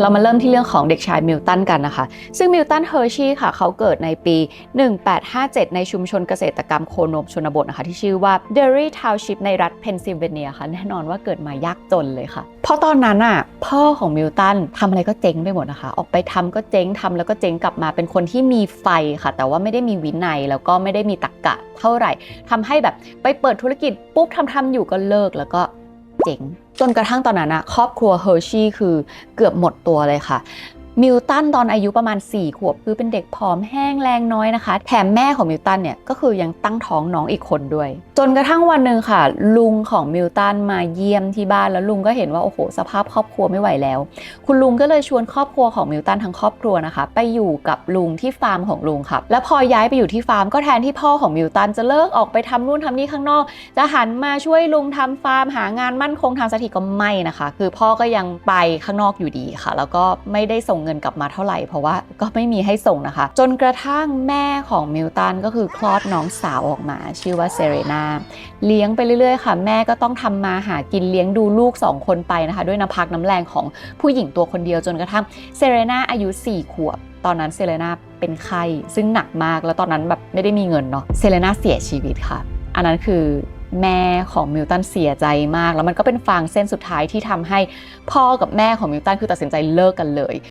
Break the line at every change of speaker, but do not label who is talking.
เรามาเริ่มที่เรื่องของเด็กชายมิลตันกันนะคะ ซึ่งมิลตันเฮอร์ชีค่ะ เขาเกิดในปี 1857 ในชุมชนเกษตรกรรมโคนมชนบทนะคะ ที่ชื่อว่า Derry Township ในรัฐเพนซิลเวเนียค่ะ แน่นอนว่าเกิดมายากจนเลยค่ะ เพราะตอนนั้นอะ พ่อของมิลตันทำอะไรก็เจ๊งไปหมดนะคะ ออกไปทำก็เจ๊งทำแล้วก็เจ๊งกลับมาเป็นคนที่มีไฟค่ะ แต่ว่าไม่ได้มีวินัยแล้วก็ไม่ได้มีตรรกะเท่าไหร่ทำให้แบบไปเปิดธุรกิจปุ๊บทำทำๆอยู่ก็เลิกแล้วก็ เจ๋ง จนกระทั่งตอนนั้นอะครอบครัวเฮอร์ชีคือเกือบหมดตัวเลยค่ะ มิลตันตอนอายุประมาณ 4 ขวบคือเป็นเด็กผอมแห้งแรงน้อยนะคะ แถมแม่ของมิลตันเนี่ยก็คือยังตั้งท้องน้องอีกคนด้วย จนกระทั่งวันหนึ่งค่ะ ลุงของมิลตันมาเยี่ยมที่บ้านแล้วลุงก็เห็นว่าโอ้โหสภาพครอบครัวไม่ไหวแล้ว คุณลุงก็เลยชวนครอบครัวของมิลตันทั้งครอบครัวนะคะ ไปอยู่กับลุงที่ฟาร์มของลุงค่ะแล้วพอย้ายไปอยู่ที่ฟาร์มก็แทนที่พ่อของมิลตันจะเลิกออกไปทำนู่นทำนี่ข้างนอก จะหันมาช่วยลุงทำฟาร์มหางานมั่นคงทำสักทีก็ไม่นะคะ คือพ่อก็ยังไปข้างนอกอยู่ดีค่ะ แล้วก็ไม่ได้ส่งเงินกลับมาเท่าไหร่ เพราะว่าก็ไม่มีให้ส่งนะคะ จนกระทั่งแม่ของมิลตันก็คือคลอดน้องสาวออกมา ชื่อว่าเซเรนาเลี้ยงไปเรื่อยๆ ค่ะ แม่ก็ต้องทำมาหากินเลี้ยงดูลูกสองคนไปนะคะ ด้วยน้ำพักน้ำแรงของผู้หญิงตัวคนเดียวจนกระทั่งเซเรนาอายุ 4 ขวบ ตอนนั้นเซเลนาเป็นไข้ซึ่งหนักมากแล้วตอนนั้นแบบไม่ได้มีเงินเนาะเซเลนาเสียชีวิตค่ะ อันนั้นคือแม่ของมิลตันเสียใจมาก แล้วมันก็เป็นฟางเส้นสุดท้ายที่ทำให้พ่อกับแม่ของมิลตันคือตัดสินใจเลิกกันเลย